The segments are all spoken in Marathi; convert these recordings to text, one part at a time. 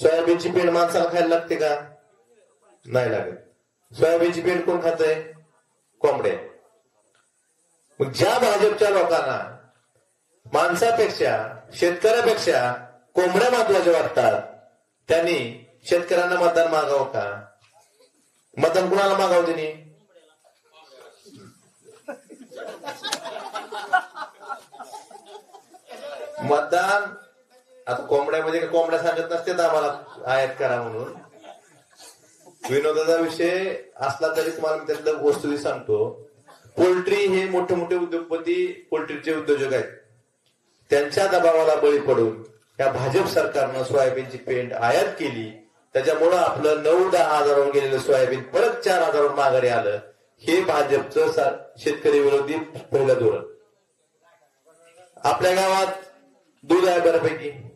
सोयाबीनची पेंड माणसाला खायला लागते का? नाही लागत. सोयाबीनची पेंड कोण खातय? कोंबड्या. मग ज्या भाजपच्या लोकांना माणसापेक्षा शेतकऱ्यापेक्षा कोंबड्या महत्त्वाच्या वाटतात त्यांनी शेतकऱ्यांना मतदान मागावं का? मतदान कुणाला मागावं त्यांनी? मतदान आता कोंबड्यामध्ये कोंबड्या सांगत नसते आम्हाला आयात करा म्हणून. विनोदाचा विषय असला तरी तुम्हाला मी त्यातलं वस्तू सांगतो. पोल्ट्री हे मोठे मोठे उद्योगपती पोल्ट्रीचे उद्योजक आहेत. त्यांच्या दबावाला बळी पडून या भाजप सरकारनं सोयाबीनची पेंड आयात केली. त्याच्यामुळं आपलं नऊ दहा हजारावर गेलेलं सोयाबीन परत चार हजारावर माघारी आलं. हे भाजपचं शेतकरी विरोधी पहिलं धोरण. आपल्या गावात दूध आहे बऱ्यापैकी.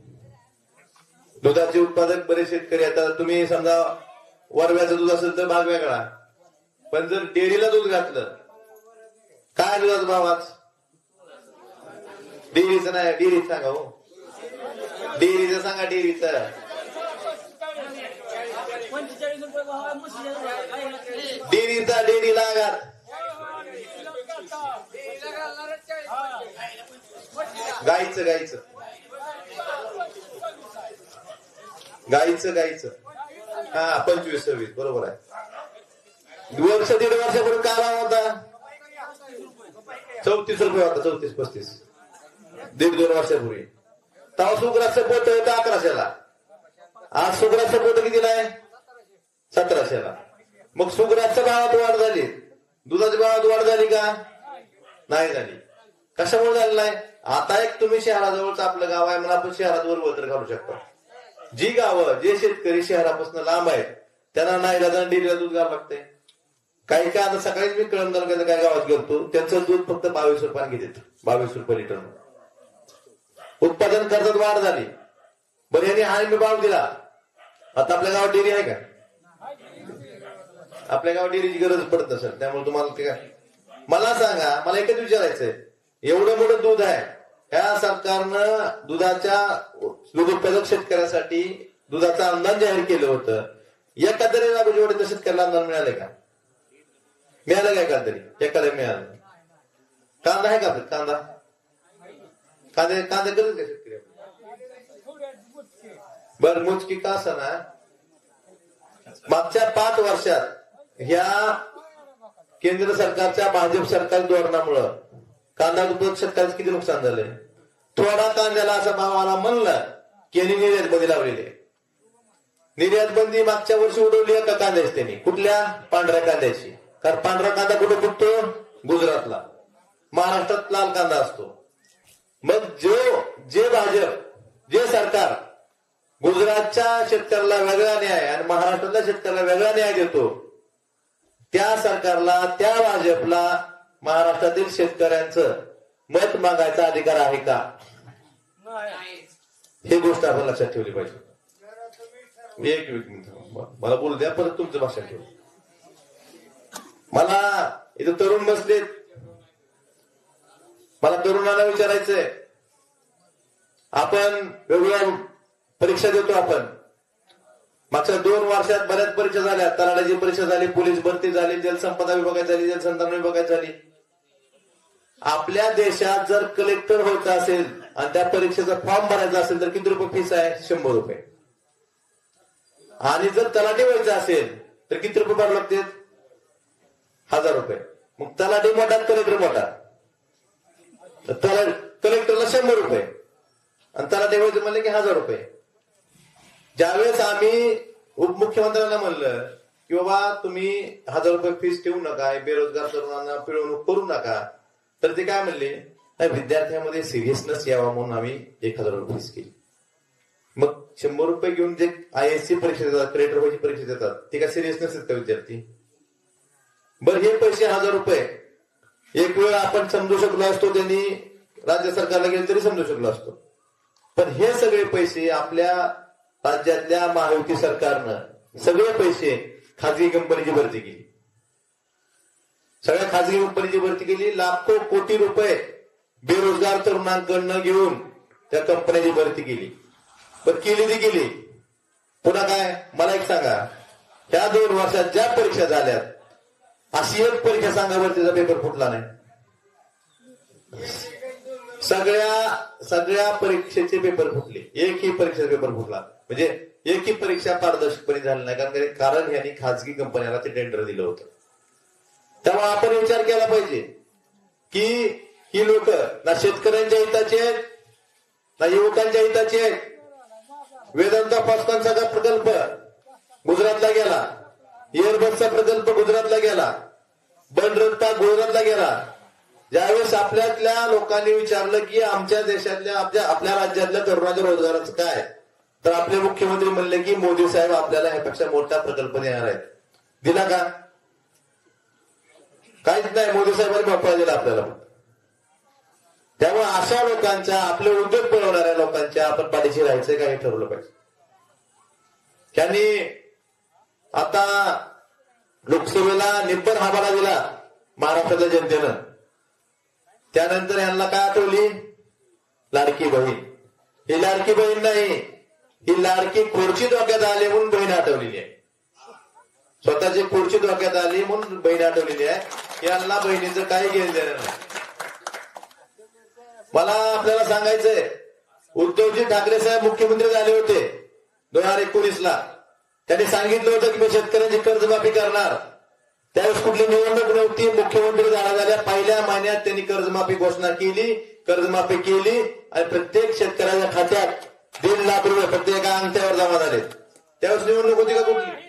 दुधाचे उत्पादक बरेच शेतकरी आता तुम्ही समजा वरव्याचं दूध असेल तर भाग वेगळा. पण जर डेअरीला दूध घातलं काय दुधाचा भावाच डेअरीचं नाही डेअरीच सांगा हो. डेअरीचं सांगा डेअरीचं. डेअरीचा डेअरी आगार गाईचं गाईचं. गाईचं गाईचं हा पंचवीस सव्वीस. बरोबर आहे. वर्ष दीड वर्षापर्यंत काय लावा होता? चौतीस रुपये होता चौतीस पस्तीस. दीड दोन वर्षापूर्वी. तेव्हा सुग्राचं पोत होतं अकराशेला? आज सुग्राचं पोत कितीला आहे? सतराशेला. मग सुग्राच्या भावात वाढ झाली. दुधाच्या भावात वाढ झाली का? नाही झाली. कशामुळे झालेला आहे आता एक तुम्ही शहराजवळच आपलं गाव आहे म्हणून आपण शहरात वर तर घालू शकतो. जी गावं जे शेतकरी शहरापासून लांब आहेत त्यांना नाही दादा डेअरीला दूध घ्यावं लागतंय. काही काय आता सकाळीच मी कळम तालुक्यात काय गावात गेलतो त्यांचं दूध फक्त बावीस रुपयाने घेतात बावीस रुपये लिटर. उत्पादन खर्चात वाढ झाली. बरं यांनी हा मी भाव दिला. आता आपल्या गावात डेअरी आहे का? आपल्या गावात डेअरीची गरज पडत सर त्यामुळे तुम्हाला ते काय? मला सांगा मला एकच विचारायचंय. एवढं मोठं दूध आहे. या सरकारनं दुधाच्या दूध उत्पादक शेतकऱ्यासाठी दुधाचं अनुदान जाहीर केलं होतं. एका तरी लागवडीचं शेतकऱ्याला अनुदान मिळालं का? मिळालं काय कादरी एकाला मिळालं. कांदा आहे का कांदा. कांदे कांदे गरज का शेतकरी बर मोजकी का ना मागच्या पाच वर्षात ह्या केंद्र सरकारच्या भाजप सरकार धोरणामुळं कांदा उत्पादक शेतकऱ्याचं किती नुकसान झालंय? थोडा कांद्याला असा भाव आला म्हणलं यांनी निर्यात बंदी लावलेली आहे. निर्यात बंदी मागच्या वर्षी उडवली आहे का कांद्याची त्यांनी? कुठल्या? पांढऱ्या कांद्याची. कारण पांढरा कांदा कुठे फुटतो? गुजरातला. महाराष्ट्रात लाल कांदा असतो. मग जो जे भाजप जे सरकार गुजरातच्या शेतकऱ्याला वेगळा न्याय आणि महाराष्ट्रातल्या शेतकऱ्याला वेगळा न्याय देतो त्या सरकारला त्या भाजपला महाराष्ट्रातील शेतकऱ्यांचं मत मागायचा अधिकार आहे का? हे गोष्ट आपण लक्षात ठेवली पाहिजे. मी एक मला बोलू द्या परत तुमचं भाषण ठेव. मला इथं तरुण बसलेत. मला तरुणाला विचारायचंय. आपण वेगवेगळ्या परीक्षा देतो आपण. मागच्या दोन वर्षात बऱ्याच परीक्षा झाल्या. तलाडाची परीक्षा झाली पोलीस भरती झाली जलसंपदा विभागात झाली जलसंधारण विभागात झाली. आपल्या देशात जर कलेक्टर व्हायचं असेल आणि त्या परीक्षेचा फॉर्म भरायचा असेल तर किती रुपये फीस आहे? शंभर रुपये. आणि जर तलाठी व्हायचं असेल तर किती रुपये भरावे लागतील? हजार रुपये. मग तलाठी मोठा कलेक्टर मोठा. कलेक्टरला शंभर रुपये. आणि तलाठी व्हायचं म्हणलं की हजार रुपये. ज्यावेळेस आम्ही उपमुख्यमंत्र्यांना म्हणलं की बाबा तुम्ही हजार रुपये फीस ठेवू नका बेरोजगार तरुणांना पिळवणूक करू नका तर ते काय म्हणले? विद्यार्थ्यामध्ये सिरियसनेस यावा म्हणून आम्ही एक हजार रुपये फीस केली. मग शंभर रुपये घेऊन जे आय एस सी परीक्षा देतात क्रेडिट व्हायची परीक्षा देतात ते काय सिरियसनेस आहेत का विद्यार्थी? बरं हे पैसे हजार रुपये. एक वेळ आपण समजू शकलो असतो त्यांनी राज्य सरकारला गेले तरी समजू शकलो असतो. पण हे सगळे पैसे आपल्या राज्यातल्या महायुती सरकारनं सगळे पैसे खाजगी कंपनीची भरती केली. सगळ्या खाजगी कंपनीची भरती केली. लाखो कोटी रुपये बेरोजगार तरुणांकडनं घेऊन त्या कंपन्याची भरती केली. पण केली ती केली. पुन्हा काय? मला एक सांगा. ह्या दोन वर्षात ज्या परीक्षा झाल्यात अशी एक परीक्षा सांगा बरं तिचा पेपर फुटला नाही. सगळ्या सगळ्या परीक्षेचे पेपर फुटले. एकही परीक्षेचा पेपर फुटला. म्हणजे एकही परीक्षा पारदर्शकपणे झाली नाही. कारण कारण यांनी खाजगी कंपन्याला ते टेंडर दिलं होतं. तेव्हा आपण विचार केला पाहिजे की ही लोक ना शेतकऱ्यांच्या हिताची आहेत ना युवकांच्या हिताची आहेत. वेदांता पाचपांचा प्रकल्प गुजरातला गेला एअरबसचा प्रकल्प गुजरातला गेला बनरत्ता गुजरातला गेला ज्यावेळेस आपल्यातल्या लोकांनी विचारलं की आमच्या देशातल्या आपल्या आपल्या राज्यातल्या तरुणाच्या रोजगाराचं काय? तर आपले मुख्यमंत्री म्हणले की मोदी साहेब आपल्याला ह्यापेक्षा मोठा प्रकल्प देणार आहेत. दिला का? काहीच नाही मोदी साहेबांनी मोकळा दिला आपल्याला. त्यामुळे अशा लोकांच्या आपले उद्योग बनवणाऱ्या लोकांच्या आपण पाठीशी राहायचं काही ठरवलं पाहिजे. त्यांनी आता लोकसभेला निब्बर हाबाडा दिला महाराष्ट्राच्या जनतेनं. त्यानंतर यांना काय आठवली? लाडकी बहीण. ही लाडकी बहीण नाही ही लाडकी खुर्ची डोक्यात आली म्हणून बहीण आठवलेली आहे. स्वतःची खुर्ची धोक्यात आली म्हणून बहीण आठवलेली आहे. यांना बहिणीचं काही घेणं नाही. मला आपल्याला सांगायचंय उद्धवजी ठाकरे साहेब मुख्यमंत्री झाले होते दोन हजार एकोणीस ला त्यांनी सांगितलं होतं की मी शेतकऱ्यांची कर्जमाफी करणार. त्यावेळेस कुठली निवडणूक नव्हती मुख्यमंत्री झाला झाल्या पहिल्या महिन्यात त्यांनी कर्जमाफी घोषणा केली कर्जमाफी केली आणि प्रत्येक शेतकऱ्याच्या खात्यात दीड लाख रुपये प्रत्येका अंगठ्यावर जमा झाले. त्यावेळेस निवडणूक होती का कुठली?